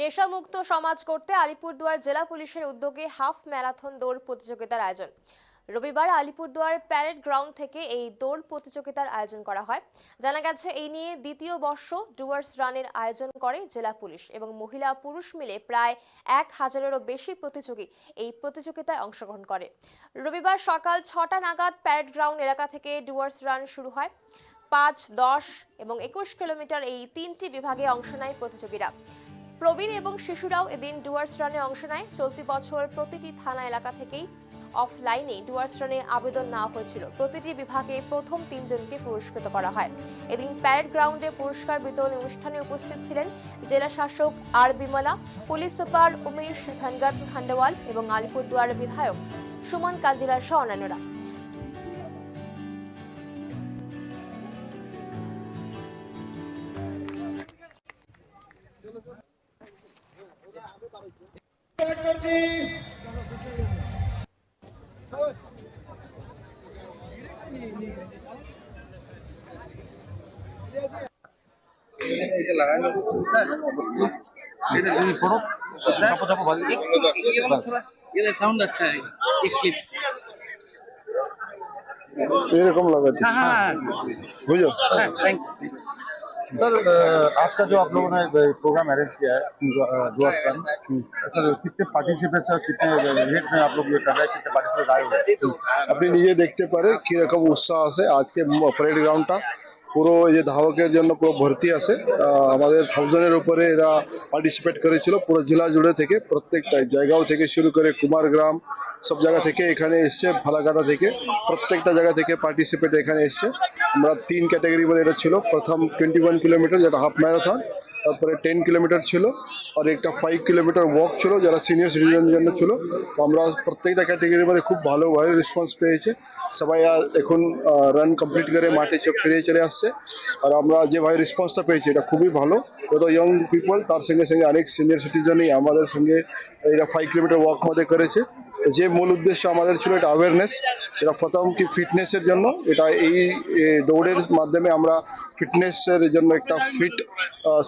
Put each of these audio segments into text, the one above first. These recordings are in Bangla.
নেশামুক্ত সমাজ করতে আলিপুরদুয়ার জেলা পুলিশের উদ্যোগে হাফ ম্যারাথন দৌড় প্রতিযোগিতার আয়োজন। রবিবার আলিপুরদুয়ার প্যারেড গ্রাউন্ড থেকে এই দৌড় প্রতিযোগিতার আয়োজন করা হয়। জানা গেছে, এই নিয়ে দ্বিতীয় বর্ষ ডুয়ার্স রানের আয়োজন করে জেলা পুলিশ এবং মহিলা পুরুষ মিলে প্রায় এক হাজারেরও বেশি প্রতিযোগী এই প্রতিযোগিতায় অংশগ্রহণ করে। রবিবার সকাল ছটা নাগাদ প্যারেড গ্রাউন্ড এলাকা থেকে ডুয়ার্স রান শুরু হয়। পাঁচ, দশ এবং একুশ কিলোমিটার এই তিনটি বিভাগে অংশ নেয় প্রতিযোগীরা। প্রবীণ এবং শিশুরাও এদিন ডুয়ার্স রানে অংশ নেয়। চলতি বছর প্রতিটি থানা এলাকা থেকেই অফলাইনে ডুয়ার্স রানে আবেদন নেওয়া হয়েছিল। প্রতিটি বিভাগে প্রথম তিনজনকে পুরস্কৃত করা হয়। এদিন প্যারেড গ্রাউন্ডে পুরস্কার বিতরণ অনুষ্ঠানে উপস্থিত ছিলেন জেলা শাসক আর বিমলা, পুলিশ সুপার উমেশ ধনগত খান্ডেওয়াল এবং আলিপুরদুয়ার বিধায়ক সুমন কাঞ্জিলার সহ অন্যান্যরা। এটা লাগানো স্যার এটা এই করো চাপো চাপো বাজি ये वाला थोड़ा ये साउंड अच्छा है एक किड्स এরকম লাগাচ্ছি हाँ हाँ বুঝো हाँ थैंक सर अ, आज का जो आप लोगों ने प्रोग्राम अरेंज किया है जुआ सन सर कितने पार्टिसिपेंट्स और कितने रेट में आप लोग ये कर रहे हैं कितने पार्टिसिपेंट आए हुए हैं আপনি নিজে দেখতে পারে কিরকম উৎসাহ আছে আজকে প্যারেড গ্রাউন্ডটা পুরো এই যে ধাবকের জন্য পুরো ভর্তি আছে। আমাদের থাউজেন্ডের উপরে এরা পার্টিসিপেট করেছিল পুরো জেলা জুড়ে থেকে, প্রত্যেকটা জায়গাও থেকে শুরু করে কুমারগ্রাম সব জায়গা থেকে এখানে এসছে, ফালাকাটা থেকে, প্রত্যেকটা জায়গা থেকে পার্টিসিপেট এখানে এসছে। আমরা তিন ক্যাটাগরি বলে এটা ছিল। প্রথম টোয়েন্টি ওয়ান কিলোমিটার যেটা হাফ ম্যারাথন তারপরে টেন কিলোমিটার ছিল, আর একটা ফাইভ কিলোমিটার ওয়াক ছিল, যারা সিনিয়র সিটিজেনের জন্য ছিল। তো আমরা প্রত্যেকটা ক্যাটাগরির মধ্যে খুব ভালো ভালোভাবে রেসপন্স পেয়েছে। সবাই এখন রান কমপ্লিট করে মাঠে ফিরে চলে আসছে। আর আমরা যেভাবে রেসপন্সটা পেয়েছি, এটা খুবই ভালো। যত ইয়ং পিপল তার সঙ্গে সঙ্গে অনেক সিনিয়র সিটিজেনই আমাদের সঙ্গে এটা ফাইভ কিলোমিটার ওয়াক মধ্যে করেছে। যে মূল উদ্দেশ্য আমাদের ছিল এটা অ্যাওয়ারনেস সেটা প্রথম কি ফিটনেসের জন্য, এটা এই দৌড়ের মাধ্যমে আমরা ফিটনেসের জন্য একটা ফিট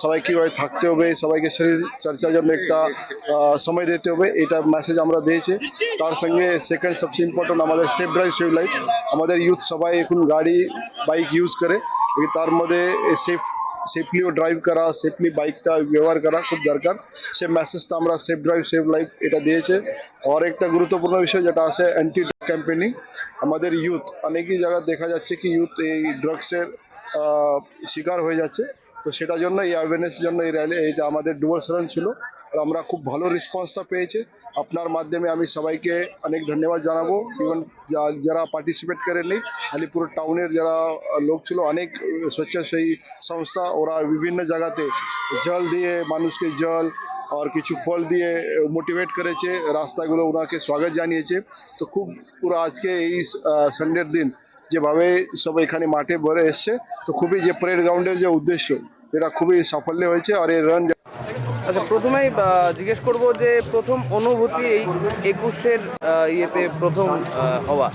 সবাই কীভাবে থাকতে হবে, সবাইকে শরীর চর্চার জন্য একটা সময় দিতে হবে, এটা মেসেজ আমরা দিয়েছি। তার সঙ্গে সেকেন্ড সবচেয়ে ইম্পর্টেন্ট আমাদের সেফ ড্রাইভ সেভ লাইফ আমাদের ইউথ সবাই এখন গাড়ি বাইক ইউজ করে তার মধ্যে সেফ সেফলিও ড্রাইভ করা সেফলি বাইকটা ব্যবহার করা খুব দরকার সে মেসেজটা আমরা সেফ ড্রাইভ সেফ লাইফ এটা দিয়েছে আর একটা গুরুত্বপূর্ণ বিষয় যেটা আছে অ্যান্টি ড্রাগ ক্যাম্পেনিং আমাদের ইউথ অনেকই জায়গা দেখা যাচ্ছে কি ইউথ এই ড্রাগসের শিকার হয়ে যাচ্ছে তো সেটার জন্য এই অ্যাওয়ারনেস জন্য এই র্যালি এইটা আমাদের ডুয়ার্স রান ছিল আর আমরা খুব ভালো রেসপন্সটা পেয়েছে। আপনার মাধ্যমে আমি সবাইকে অনেক ধন্যবাদ জানাব। ইভেন যারা পার্টিসিপেট করেননি আলিপুর টাউনের যারা আহ, লোক ছিল অনেক আহ, স্বেচ্ছাসেবী সংস্থা ওরা বিভিন্ন জায়গাতে জল দিয়ে মানুষকে জল আর কিছু ফল দিয়ে মোটিভেট করেছে। রাস্তাগুলো ওনাকে স্বাগত জানিয়েছে। তো খুব পুরো আজকে এই সানডের দিন যেভাবে সব এখানে মাঠে ভরে এসছে তো খুবই যে প্যারেড গ্রাউন্ডের যে উদ্দেশ্য এটা খুবই সাফল্য হয়েছে। আর এই রান আচ্ছা প্রথমেই জিজ্ঞেস করব যে প্রথম অনুভূতি এই একুশের ইয়েতে প্রথম হওয়া।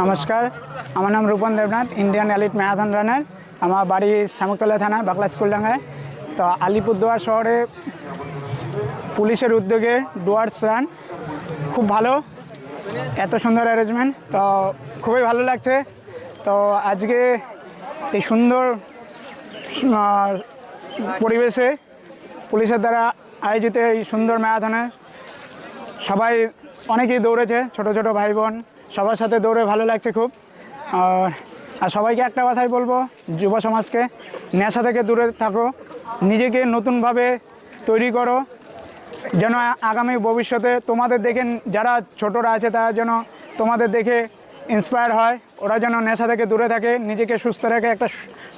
নমস্কার, আমার নাম Rupan Debnath Indian elite marathon runner আমার বাড়ি শামুকতলা থানা বাকলা স্কুলডাঙ্গায় তো আলিপুরদুয়ার শহরে পুলিশের উদ্যোগে ডুয়ার্স রান, খুব ভালো, এত সুন্দর অ্যারেঞ্জমেন্ট তো খুবই ভালো লাগছে। তো আজকে এই সুন্দর পরিবেশে পুলিশের দ্বারা আয়োজিত এই সুন্দর ম্যারাথনে সবাই অনেকেই দৌড়েছে, ছোট ছোট ভাই বোন সবার সাথে দৌড়ে ভালো লাগছে খুব। আর সবাইকে একটা কথাই বলব, যুব সমাজকে নেশা থেকে দূরে থাকো, নিজেকে নতুনভাবে তৈরি করো, যেন আগামী ভবিষ্যতে তোমাদের দেখে যারা ছোটরা আছে তারা যেন তোমাদের দেখে ইন্সপায়ার হয়, ওরা যেন নেশা থেকে দূরে থাকে, নিজেকে সুস্থ রাখে একটা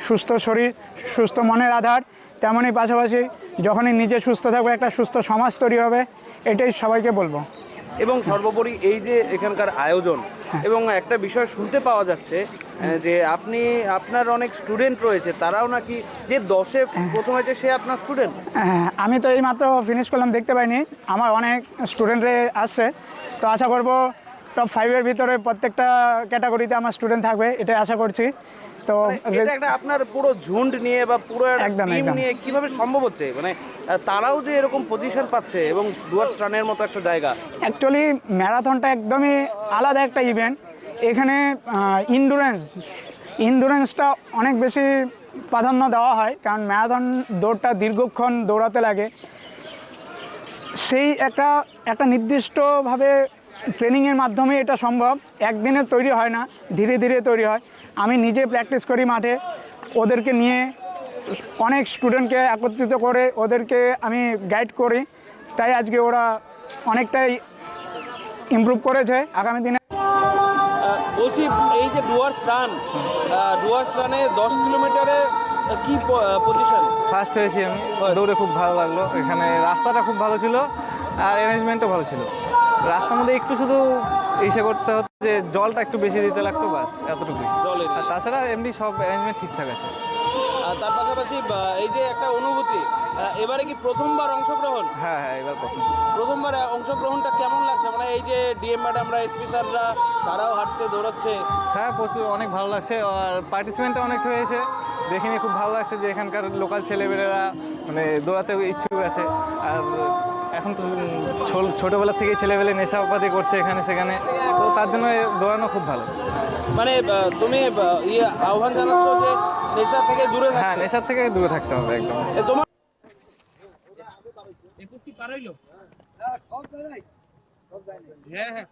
সুস্থ শরীর, সুস্থ মনের আধার তেমনই পাশাপাশি যখনই নিজে সুস্থ থাকবে একটা সুস্থ সমাজ তৈরি হবে এটাই সবাইকে বলব। এবং সর্বোপরি এই যে এখানকার আয়োজন এবং একটা বিষয় শুনতে পাওয়া যাচ্ছে যে আপনি আপনার অনেক স্টুডেন্ট রয়েছে তারাও নাকি যে দশে প্রথম হয়েছে সে আপনার স্টুডেন্ট? হ্যাঁ, আমি তো এই মাত্র ফিনিশ করলাম দেখতে পাইনি আমার অনেক স্টুডেন্টরে আসছে তো আশা করব টপ ফাইভের ভিতরে প্রত্যেকটা ক্যাটাগরিতে আমার স্টুডেন্ট থাকবে এটাই আশা করছি। তো মানে এটা একটা আপনার পুরো ঝুন্ড নিয়ে বা পুরো একদম, টিম। নিয়ে কীভাবে সম্ভব হচ্ছে? মানে তারাও যে এরকম পজিশন পাচ্ছে এবং ডুয়ার্স রানের মতো একটা জায়গা। অ্যাকচুয়ালি ম্যারাথনটা একদমই আলাদা একটা ইভেন্ট এখানে ইন্ডুরেন্স ইন্ডুরেন্সটা অনেক বেশি প্রাধান্য দেওয়া হয় কারণ ম্যারাথন দৌড়টা দীর্ঘক্ষণ দৌড়াতে লাগে। সেই একটা একটা নির্দিষ্টভাবে ট্রেনিংয়ের মাধ্যমে এটা সম্ভব। একদিনে তৈরি হয় না ধীরে ধীরে তৈরি হয়। আমি নিজে প্র্যাকটিস করি মাঠে। ওদেরকে নিয়ে অনেক স্টুডেন্টকে একত্রিত করে ওদেরকে আমি গাইড করি। তাই আজকে ওরা অনেকটাই ইমপ্রুভ করেছে আগামী দিনে। বলছি এই যে ডুয়ার্স রান ডুয়ার্স রানে দশ কিলোমিটারে কি পজিশন ফার্স্ট হয়েছি আমি। দৌড়ে খুব ভালো লাগল। এখানে রাস্তাটা খুব ভালো ছিল আর অ্যারেঞ্জমেন্টও ভালো ছিল। রাস্তার মধ্যে একটু শুধু ইসে করতে হতো যে জলটা একটু বেশি দিতে লাগতো বাস এতটুকুই। জলের আর তাছাড়া এমনি সব অ্যারেঞ্জমেন্ট ঠিকঠাক আছে। আর তার পাশাপাশি এই যে একটা অনুভূতি এবারে কি প্রথমবার অংশগ্রহণ? হ্যাঁ হ্যাঁ এবার পছন্দ প্রথমবার অংশগ্রহণটা কেমন লাগছে? মানে এই যে ডিএম ম্যাডামরা এসপি স্যাররা তারাও হাঁটছে দৌড়াচ্ছে। হ্যাঁ প্রচুর অনেক ভালো লাগছে। আর পার্টিসিপেন্টটা অনেক হয়েছে। দেখে নিয়ে খুব ভালো লাগছে যে এখানকার লোকাল ছেলেমেয়েরা মানে দৌড়াতে ইচ্ছুক আছে। আর এখন তো ছোটবেলা থেকেই ছেলেবেলে নেশাপাতি করছে এখানে সেখানে। তো তার জন্য দৌড়ানো খুব ভালো। মানে তুমি ইয়ে আহ্বান জানাচ্ছ যে নেশা থেকে দূরে থাকতে। হ্যাঁ নেশার থেকে দূরে থাকতে হবে একদম। তোমার একুশ কি পার হ্যাঁ হ্যাঁ।